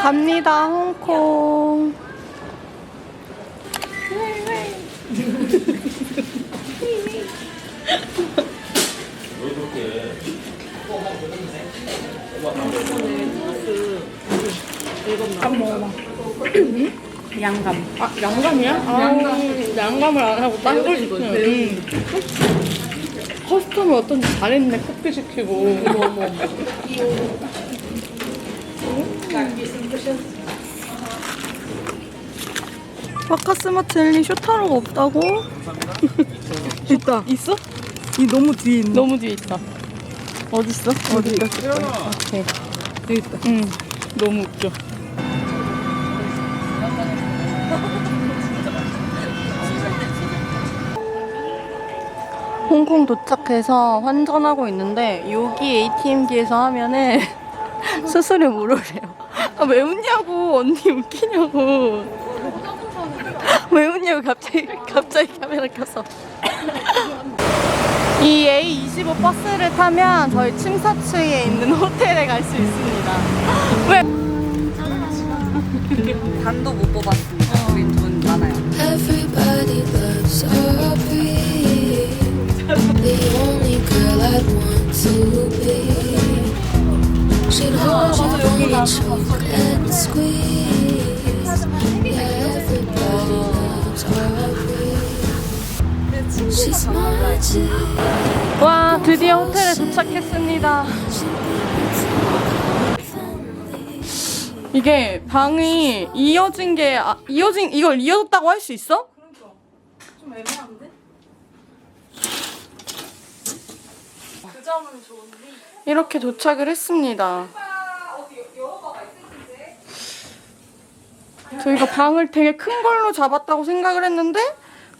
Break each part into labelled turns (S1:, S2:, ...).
S1: 갑니다, 홍콩.
S2: 양감.
S1: 아, 양감이야? 양감. 양감을 안 하고 딴걸 시키네. 음. 커스텀을 어떤지 잘했네, 커피 시키고. 어머, 어머, 어머. 바카스마 젤리 쇼타로가 없다고?
S2: 있다.
S1: 있어?
S2: 이 너무 뒤에 있는.
S1: 너무 뒤에 있다. 어딨어? 어디 있어? 오케이.
S2: 여기 있다.
S1: 응. 너무 웃겨. 홍콩 도착해서 환전하고 있는데 여기 ATM기에서 하면은 수수료 무료래요. 아, 왜 웃냐고 언니 웃기냐고. 왜 웃냐고 갑자기 갑자기 카메라 켜서. 이 A25 버스를 타면 저희 침사추에 있는 호텔에 갈 수 있습니다. 왜?
S2: 단도 못 뽑았습니다. 우린 돈 많아요.
S3: Everybody loves Aubrey. The only girl I'd want to be. She'd hold you and choke and squeeze.
S1: 와 드디어 호텔에 도착했습니다. 이게 방이 이어진 게 아, 이어진 이걸 이어졌다고 할 수 있어?
S2: 좀 애매한데?
S1: 이렇게 도착을 했습니다. 저희가 방을 되게 큰 걸로 잡았다고 생각을 했는데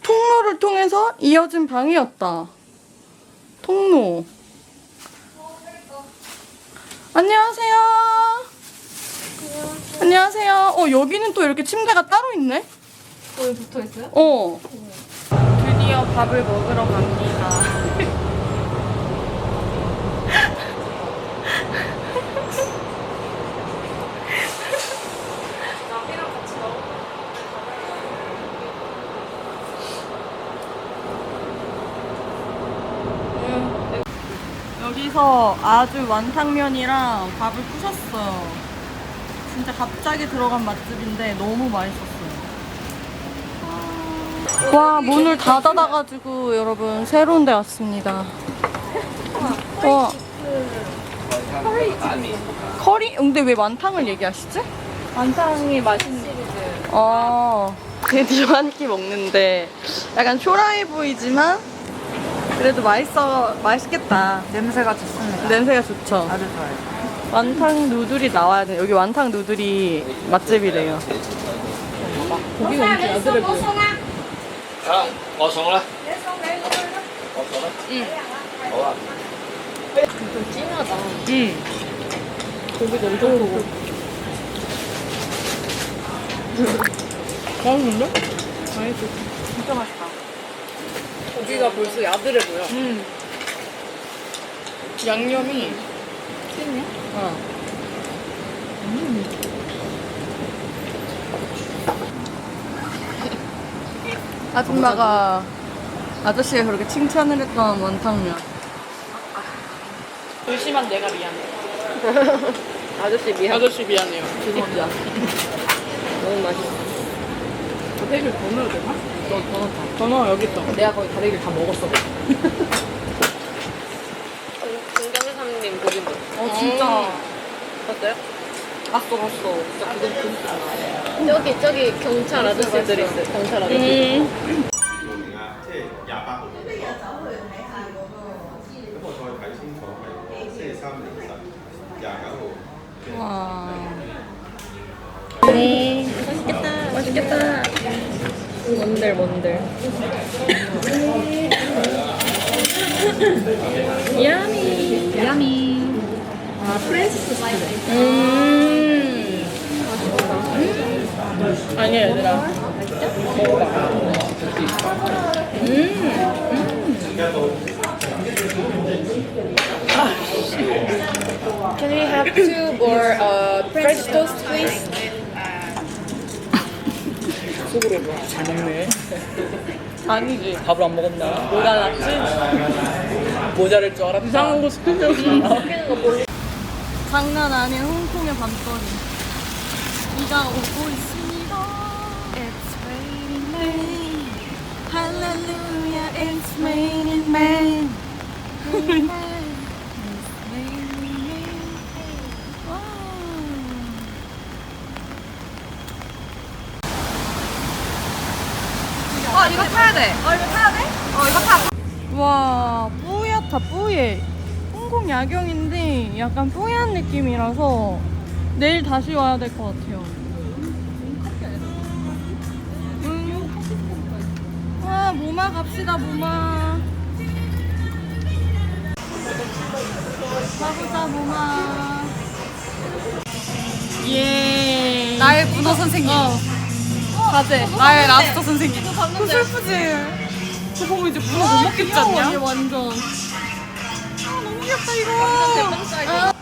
S1: 통로를 통해서 이어진 방이었다. 통로. 안녕하세요. 안녕하세요. 어 여기는 또 이렇게 침대가 따로 있네.
S2: 거기 붙어 있어요?
S1: 어. 드디어 밥을 먹으러 갑니다. 음. 여기서 아주 완탕면이랑 밥을 부셨어요. 진짜 갑자기 들어간 맛집인데 너무 맛있었어요. 와 문을 다 닫아가지고 여러분 새로운 데 왔습니다. 와 커리? 근데 왜 만탕을 얘기하시지?
S2: 완탕이 맛있는 시리즈.
S1: 아 드디어 한 끼 먹는데 약간 초라해 보이지만 그래도 맛있어 맛있겠다.
S2: 냄새가 좋습니다.
S1: 냄새가 좋죠.
S2: 아주 좋아요.
S1: 완탕 누들이 나와야 돼. 여기 완탕 누들이 맛집이래요.
S2: 고기가 엄청 야들해 보여. 진하다.
S1: 응.
S2: 고기도 엄청 크고.
S1: 맛있는데?
S2: 맛있어. 진짜 맛있다. 고기가 벌써 야들해 보여.
S1: 음. 양념이
S2: 찐이야?
S1: 어. 아줌마가 아저씨가 그렇게 칭찬을 했던 원탕면. 조심한 내가 미안해.
S2: 아저씨 미안.
S1: 아저씨 미안해요.
S2: 죄송합니다. 너무 맛있어.
S1: 다대기를 더 넣어야 되나? 너더 넣자. 더 넣어, 여기 있어.
S2: 내가 거의 다대기를 다 먹었어. 공장사님 고기 먹
S1: 어, 진짜.
S2: 봤어요? 봤어, 봤어. 진짜 그건 진짜. 저기, 저기 경찰 아저씨들 있어요. 경찰 아저씨.
S1: 음.
S2: 뭔들, 뭔들. 야미. 야미. 아, 프렌치 토스트.
S1: 음. 아니야, 얘들아. 먹어봐. 음. 음. 아, 씨.
S4: Can we have two more uh, French toast, please?
S5: 속으로 뭐, 잘 먹네.
S4: 아니지.
S5: 밥을 안 먹었나?
S4: 모자랐지?
S5: 모자랄 줄 알았다.
S4: 이상한 거 시키려고.
S1: 장난 아닌 홍콩의 밤거리. 비가 오고 있습니다. It's raining man. Hallelujah, it's raining man. It's raining man.
S4: 어, 이거 타야 돼. 어, 이거 타야 돼? 어, 이거 타.
S1: 와, 뿌옇다, 뿌예. 홍콩 야경인데 약간 뿌얀 느낌이라서 내일 다시 와야 될 것 같아요. 음. 아, 모마 갑시다, 모마. 가보자, 모마. 예.
S4: 나의 문어 선생님.
S1: 어. 가재.
S4: 나의 라스터 선생님.
S1: 그 슬프지?
S4: 저거 보면 이제 문어 못 먹겠지 않냐?
S1: 얘 완전. 아, 너무 귀엽다, 이거. 아.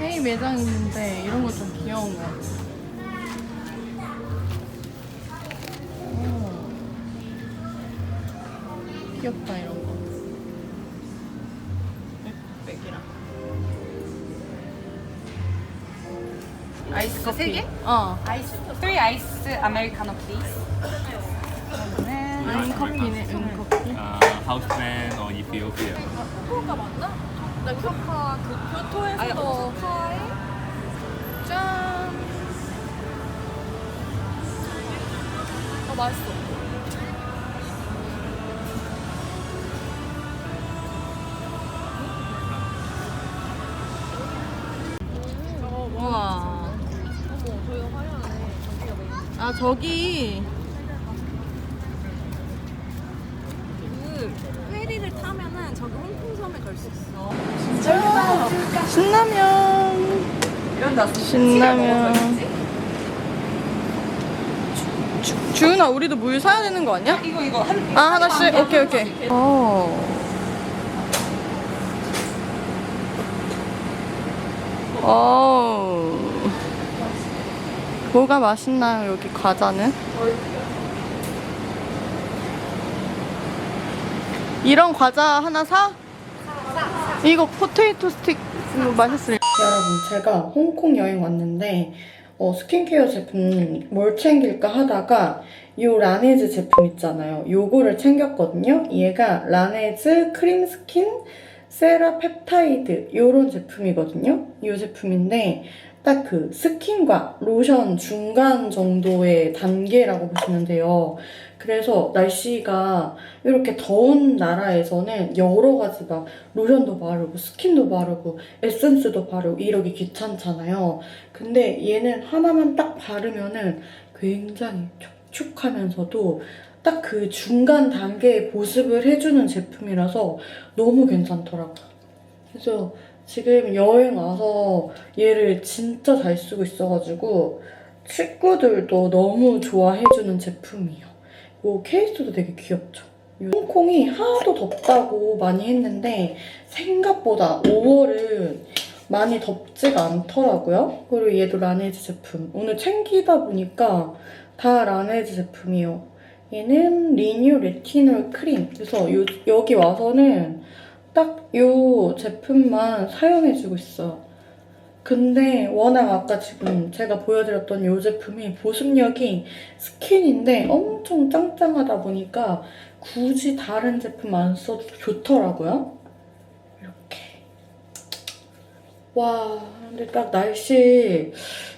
S1: 헤이 매장 있는데 이런 거 좀 귀여운 거 같아. 귀엽다 이런 거. 백이랑.
S4: 아이스 세 개?
S1: 어.
S4: 아이스. 3 아이스 아메리카노 플리즈.
S1: 응 커피네. 응 커피.
S6: uh, houseman or Ethiopia.
S1: 나 큐카 그 교토에서도 짠. 아 맛있어. 아 저기
S4: 페리를 타면은 저기 홍콩섬에 갈 수 있어.
S1: 신라면. 신라면. 주- 주은아, 우리도 물 사야 되는 거 아니야?
S4: 이거 이거 한
S1: 아, 하나씩? 오케이, 오케이. 어. 어. 뭐가 맛있나요, 여기 과자는? 이런 과자 하나 사? 이거 포테이토 스틱 이거 맛있어요. 여러분, 제가 홍콩 여행 왔는데 어, 스킨케어 제품 뭘 챙길까 하다가 이 라네즈 제품 있잖아요. 요거를 챙겼거든요. 얘가 라네즈 크림 스킨 세라 펩타이드 요런 제품이거든요. 이 제품인데 딱 그 스킨과 로션 중간 정도의 단계라고 보시면 돼요. 그래서 날씨가 이렇게 더운 나라에서는 여러 가지 막 로션도 바르고 스킨도 바르고 에센스도 바르고 이러기 귀찮잖아요. 근데 얘는 하나만 딱 바르면은 굉장히 촉촉하면서도 딱 그 중간 단계의 보습을 해주는 제품이라서 너무 괜찮더라고요. 그래서 지금 여행 와서 얘를 진짜 잘 쓰고 있어가지고 친구들도 너무 좋아해주는 제품이에요. 이 케이스도 되게 귀엽죠? 이 홍콩이 하나도 덥다고 많이 했는데 생각보다 5월은 많이 덥지가 않더라고요. 그리고 얘도 라네즈 제품. 오늘 챙기다 보니까 다 라네즈 제품이에요. 얘는 리뉴 레티놀 크림. 그래서 요, 여기 와서는 딱요 제품만 사용해주고 있어요. 근데 워낙 아까 지금 제가 보여드렸던 요 제품이 보습력이 스킨인데 엄청 짱짱하다 보니까 굳이 다른 제품 안 써도 좋더라고요. 이렇게. 와, 근데 딱 날씨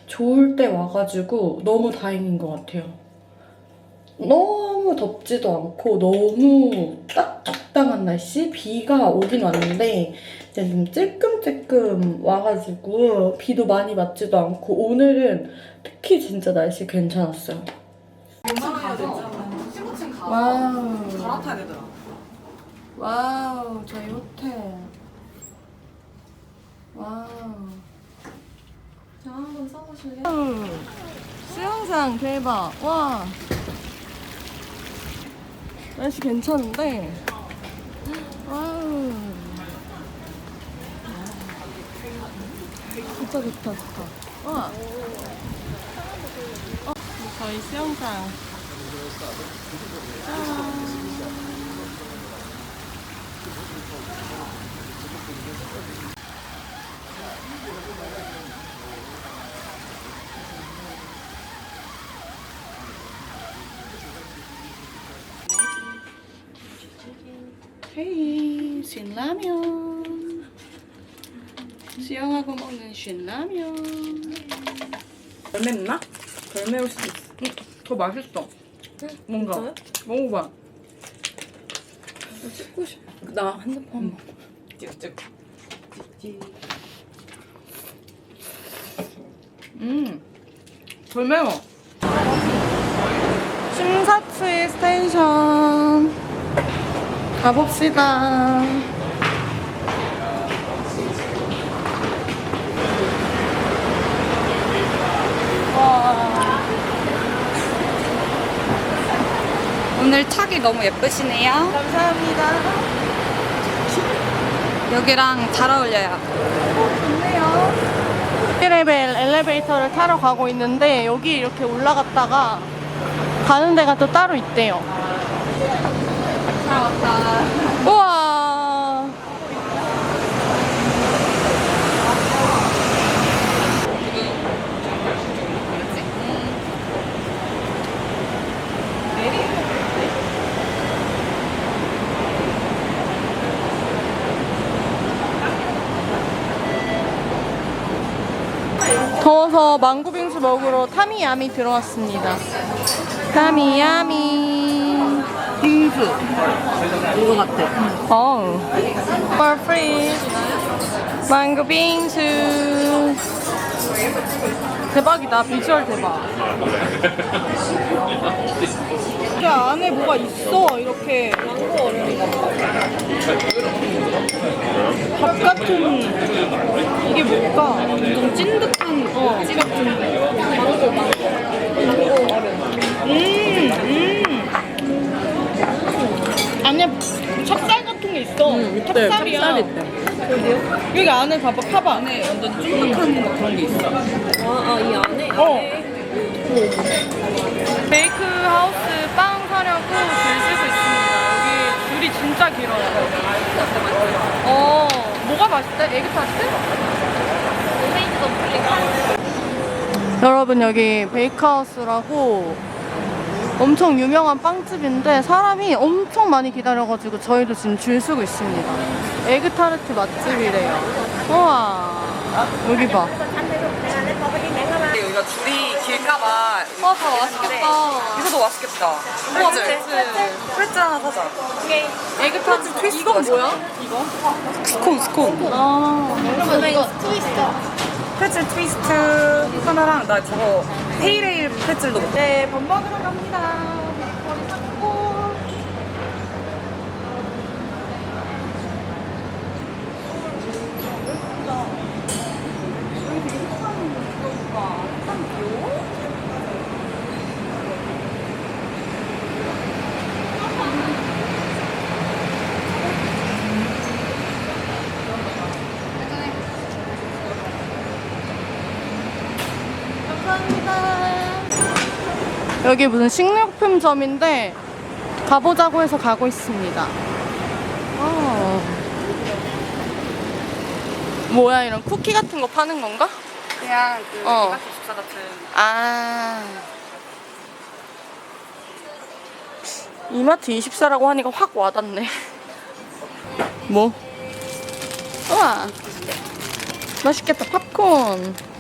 S1: 좋을 때 와가지고 너무 다행인 것 같아요. 너무 덥지도 않고 너무 딱 적당한 날씨? 비가 오긴 왔는데 이제 좀 찔끔찔끔 와가지고 비도 많이 맞지도 않고 오늘은 특히 진짜 날씨 괜찮았어요. 와우.
S4: 갈아타야 되더라.
S1: 와우, 저희 호텔. 와우. 저 한번 써보실래요? 수영장 대박. 와. 날씨 괜찮은데? 와우. 진짜 좋다, 좋다. 와. 어, 저희 수영장. 헤이, 신라면. 수영하고 먹는 신라면. 덜 맵나? 덜 매울 수도 있어. 응, 더 맛있어. 뭔가. 먹어봐. 찍고 싶어. 나 핸드폰 먹어. 찍찍. 음, 덜 매워. 심사추이 스테이션 가봅시다.
S3: 오늘 착이 너무 예쁘시네요.
S1: 감사합니다.
S3: 여기랑 잘 어울려요.
S1: 1레벨 엘리베이터를 타러 가고 있는데 여기 이렇게 올라갔다가 가는 데가 또 따로 있대요. 우와. 더워서 망고빙수 먹으러 타미야미 들어왔습니다. 타미야미. 빙수. 이거 같아. 어우. For free. 망고 빙수. 대박이다. 비주얼 대박. 이 안에 뭐가 있어. 이렇게. 망고. 밥 같은 이게 뭘까? 엄청 찐득한 어. 찌 같은 망고 망고 망고 얼음 음, 음. 안에 찹쌀 같은 게 있어. 찹쌀이야. 찹쌀 있대. 여기 안에 봐봐 파봐. 안에 완전 찐득한 그런 게 있어. 아이 안에? 어. 베이크 하우스 빵 사려고 줄 서고 있습니다. 여기 줄이 진짜 길어요. 어, 뭐가 맛있대? 에그타르트? 여러분 여기 베이크하우스라고 엄청 유명한 빵집인데 사람이 엄청 많이 기다려가지고 저희도 지금 줄 서고 있습니다. 에그타르트 맛집이래요. 우와 여기 봐.
S4: 여기가 줄이 길까봐
S1: 와, 다 맛있겠다.
S4: 이거도 맛있겠다.
S1: 우와? 프레츠.
S4: 프레츠 하나 사자.
S1: 에그타르트 트위스트. 이건 뭐야? 이거?
S4: 스콘 스콘.
S1: 아,
S4: 프레츠 트위스트 하나랑 나 저거 페이레일 프레츠도 먹고.
S1: 네, 밥 먹으러 갑니다. 머리 닦고. 감사합니다. 여기 무슨 식료품점인데 가보자고 해서 가고 있습니다. 어. 뭐야 이런 쿠키 같은 거 파는 건가?
S4: 그냥 그
S1: 어.
S4: 이마트 집사 같은.
S1: 아. 이마트 24라고 하니까 확 와닿네. 뭐? 우와. 맛있겠다, 팝콘.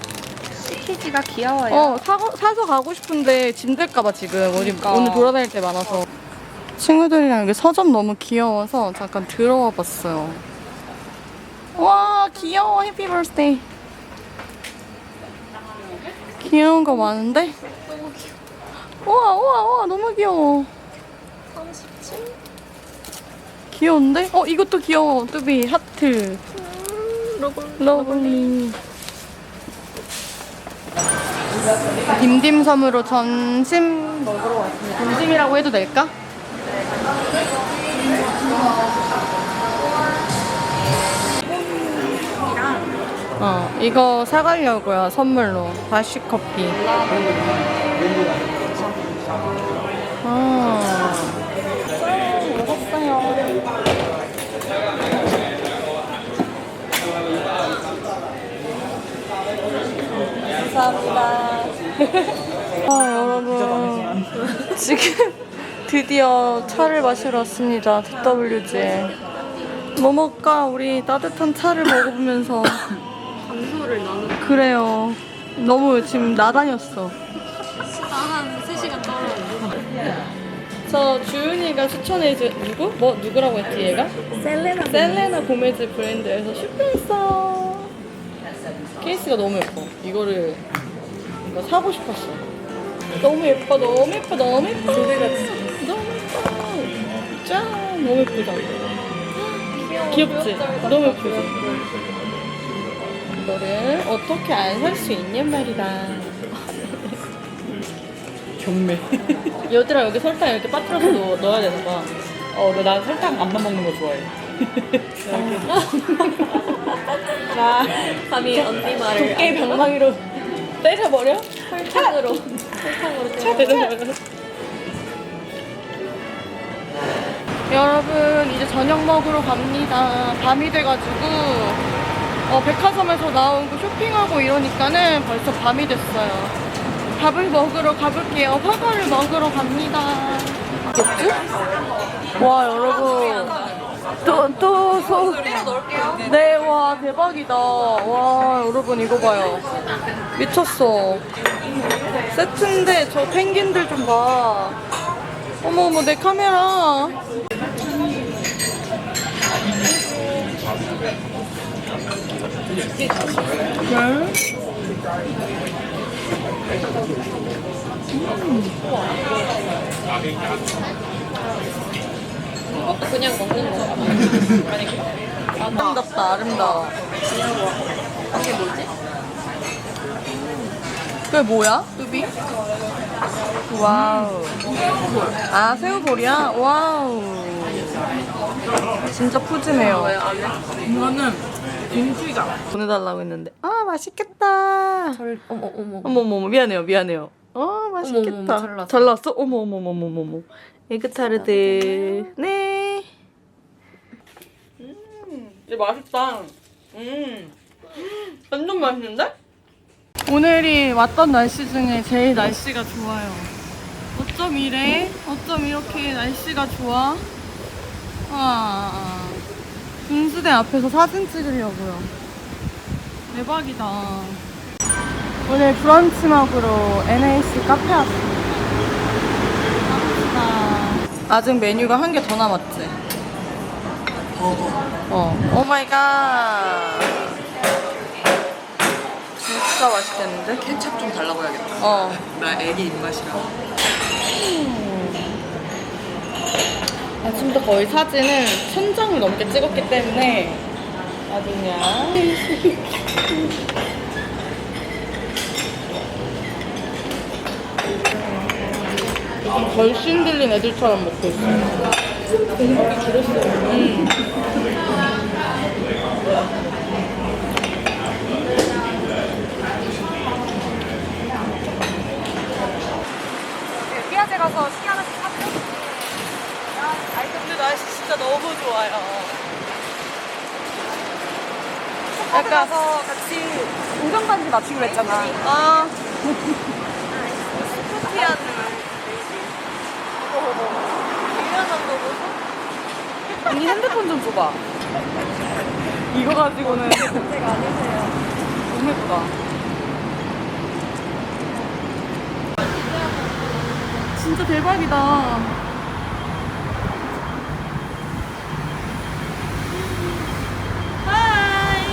S3: 패키지가 귀여워요.
S1: 어, 사고, 사서 가고 싶은데 짐들까봐 지금
S3: 그러니까.
S1: 오늘 돌아다닐 때 많아서. 친구들이랑 여기 서점 너무 귀여워서 잠깐 들어와 봤어요. 와, 귀여워. 해피 버스데이. 귀여운 거 많은데? 우와, 우와, 우와, 너무 귀여워. 37? 귀여운데? 어 이것도 귀여워. 뚜비 하트. 러블리. 딤딤섬으로 점심 먹으러 왔습니다. 점심이라고 해도 될까? 어, 이거 사가려고요, 선물로. 다시 커피. 아. 먹었어요. 감사합니다. 아, 여러분. 지금 드디어 차를 마시러 왔습니다. TWG. 뭐 먹을까? 우리 따뜻한 차를 먹어보면서.
S4: 장소를 나는
S1: 그래요. 너무 지금 나다녔어.
S4: 한 3시간 떨어졌는데.
S1: 저 주은이가 추천해준 누구? 뭐 누구라고 했지 얘가? 셀레나 셀레나 고메즈 브랜드에서 쇼핑했어. 케이스가 너무 예뻐. 이거를 이거 사고 싶었어. 너무 예뻐, 너무 예뻐, 너무 예뻐. 조대같이. 너무 예뻐. 짠, 너무 예쁘다. 귀엽지? 너무 예쁘지? 이거를 어떻게 안 살 수 있냔 말이다. 경매. 얘들아 여기 설탕 이렇게 빠뜨려서 넣, 넣어야 되는 거야.
S4: 어, 근데 난 설탕 안만 먹는 거 좋아해. 나 감히 언니 말을
S1: 도깨 방망이로 때려버려?
S4: 설탕으로 설탕으로
S1: 때려버려. 여러분 이제 저녁 먹으러 갑니다. 밤이 돼가지고 어, 백화점에서 나온 거 쇼핑하고 이러니까는 벌써 밤이 됐어요. 밥을 먹으러 가볼게요. 화과를 먹으러 갑니다. 뭐지? 와 여러분 또또 소. 네, 와 대박이다. 와 여러분 이거 봐요. 미쳤어. 세트인데 저 펭귄들 좀 봐. 어머 어머 내 카메라. 네?
S4: 이것도 그냥 먹는 거야.
S1: 아름답다 아름다워.
S4: 이게 뭐지?
S1: 그게 뭐야? 뚜비? 와우. 아 새우볼이야? 와우. 진짜 푸짐해요.
S4: 이거는 김치가.
S1: 보내달라고 했는데 아 맛있겠다.
S4: 절 어머 어머.
S1: 어머 어머 어머, 미안해요 미안해요. 어 맛있겠다.
S4: 어머, 잘 나왔어.
S1: 잘 나왔어? 어머 어머 어머 어머 어머. 에그타르트. 네. 음, 이제 맛있다. 음, 완전 맛있는데? 오늘이 왔던 날씨 중에 제일 날씨가 좋아요. 어쩜 이래? 어쩜 이렇게 날씨가 좋아? 와, 분수대 앞에서 사진 찍으려고요. 대박이다. 오늘 브런치 먹으러 NAC 카페. 갑시다. 아직 메뉴가 한 개 더 남았지? 어. 오 마이 갓. 진짜 맛있겠는데?
S4: 케찹 좀 달라고 해야겠다.
S1: 어.
S4: 나 애기 입맛이라.
S1: 아침부터 거의 사진을 천 장을 넘게 찍었기 때문에 아주 그냥 덜 신들린 애들처럼 먹고 있어요. 음.
S3: 피아제 가서 시 하나씩 사줘.
S1: 아니 근데 날씨 진짜 너무 좋아요.
S3: 약간 가서 같이 우정 반지 맞추기로 했잖아.
S1: 아
S3: 피아는
S1: 유연한 거 보소.
S3: 언니 핸드폰 좀 줘봐.
S1: 이거 가지고는
S3: 제가 아니세요.
S1: 너무 예쁘다. 진짜 대박이다. 하이.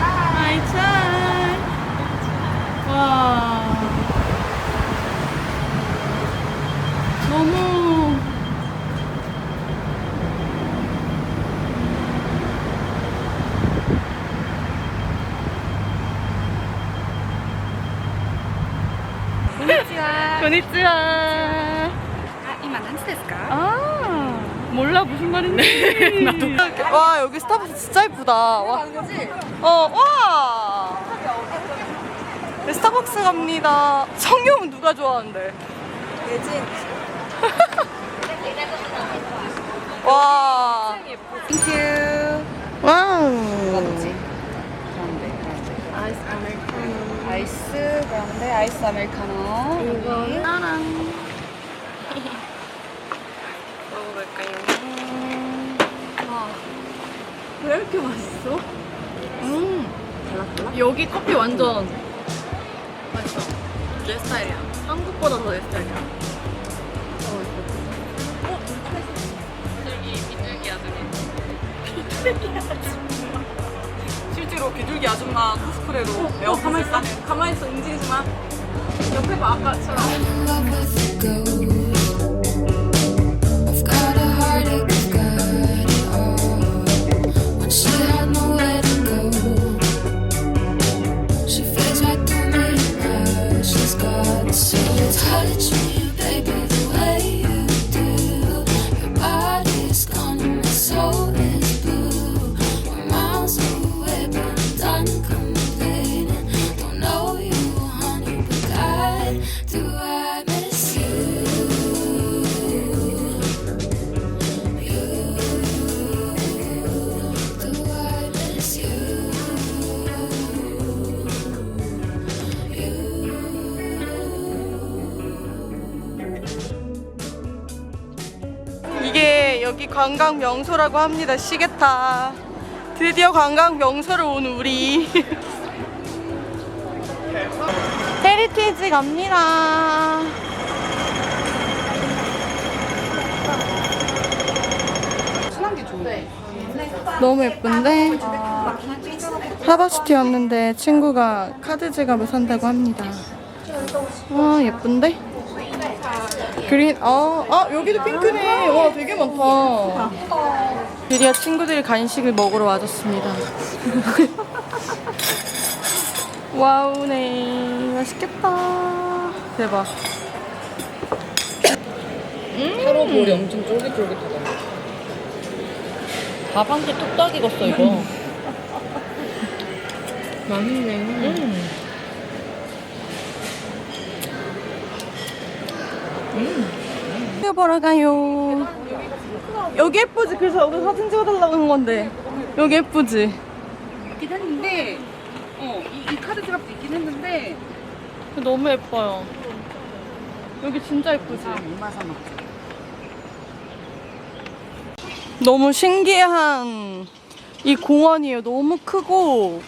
S1: 하이 차이. 와. 너무 고니치와. 아, 몰라 무슨 말인지. 나도. 와 여기 스타벅스 진짜 예쁘다. 와. 어, 와. 네, 스타벅스 갑니다. 성룡은 누가 좋아하는데? 예진. 와. 땡큐. 와우.
S3: 아이스 그런데 아이스 아메리카노.
S1: 이건 나랑 먹어볼까요? 와, 왜 이렇게 맛있어? 음, 여기 커피 완전 맛있어. 내 스타일이야. 한국보다 더 내 스타일이야. 어, 비둘기, 비둘기 아줌마.
S3: 실제로 비둘기 아줌마 코스프레로 어, 가만히 있어. 가만히 있어. 움직이지 마. 옆에 봐. 아까처럼.
S1: 명소라고 합니다. 시계타. 드디어 관광 명소를 온 우리. 헤리티지 갑니다. 너무 예쁜데 하바시티였는데 친구가 카드 지갑을 산다고 합니다. 와 예쁜데? 그린 아, 아 여기도 핑크네. 와 되게 많다. 드디어 친구들이 간식을 먹으러 와줬습니다. 와우네 맛있겠다. 대박.
S4: 타로 볼이 엄청 쫄깃쫄깃하다. 밥 한 끼 뚝딱 익었어 이거. 맛있네. 음.
S1: 이거 보러 가요. 여기 예쁘지? 그래서 여기 사진 찍어달라고 한 건데 여기 예쁘지?
S3: 있긴 했는데, 어, 이, 이 카드 지갑도 있긴 했는데,
S1: 너무 예뻐요. 여기 진짜 예쁘지? 너무 신기한 이 공원이에요. 너무 크고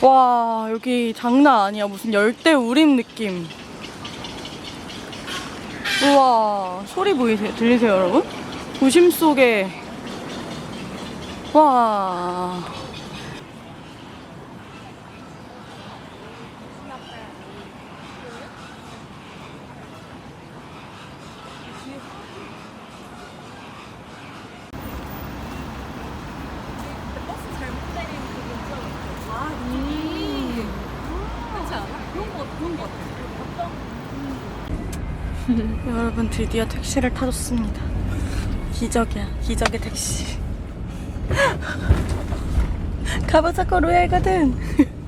S1: 와 여기 장난 아니야. 무슨 열대 우림 느낌. 우와 소리 보이세요? 들리세요 여러분? 도심 속에 와 여러분 드디어 택시를 타줬습니다. 기적이야, 기적의 택시. 가보자고 로얄 가든.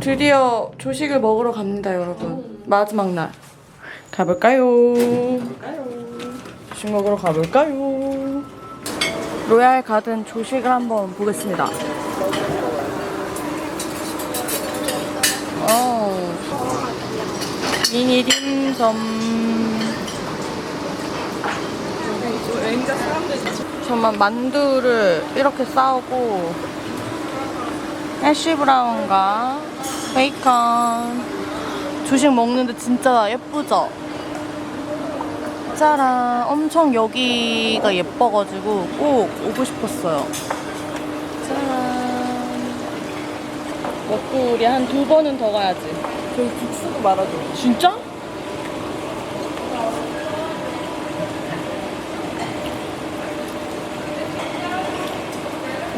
S1: 드디어 조식을 먹으러 갑니다, 여러분. 마지막 날. 가볼까요? 조식 먹으러 가볼까요? 로얄 가든 조식을 한번 보겠습니다. 미니 딤섬. 정말 만두를 이렇게 싸우고 해시 브라운과 베이컨 조식 먹는데 진짜 예쁘죠? 짜란 엄청 여기가 예뻐가지고 꼭 오고 싶었어요 짜란 먹고 우리 한 두 번은 더 가야지. 저기 국수 도 말아줘. 진짜?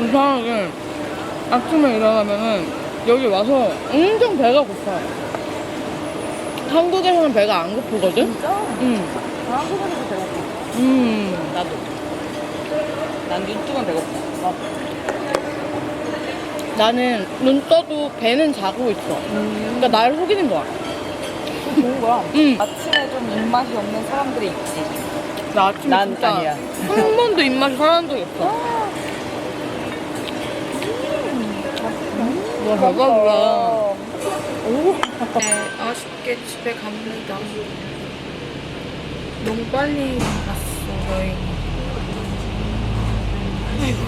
S1: 이상하게 아침에 일어나면은 여기 와서 엄청 배가 고파요. 한국에서는 배가 안 고프거든? 진짜? 응.
S4: 한국에서 배고파.
S1: 음.
S4: 나도. 난 눈 뜨면 배고파.
S1: 나는 눈 떠도 배는 자고 있어. 그러니까 나를 속이는 거야.
S4: 좋은 거야.
S1: 응.
S4: 아침에 좀 입맛이 없는 사람들이 있지.
S1: 나 아침에
S4: 난
S1: 진짜
S4: 아니야.
S1: 한 번도 입맛이 살아난 적이 없어. 와, 대박이야. 네, 아쉽게 집에 갑니다. 너무 빨리 갔어, 여행. 아이고.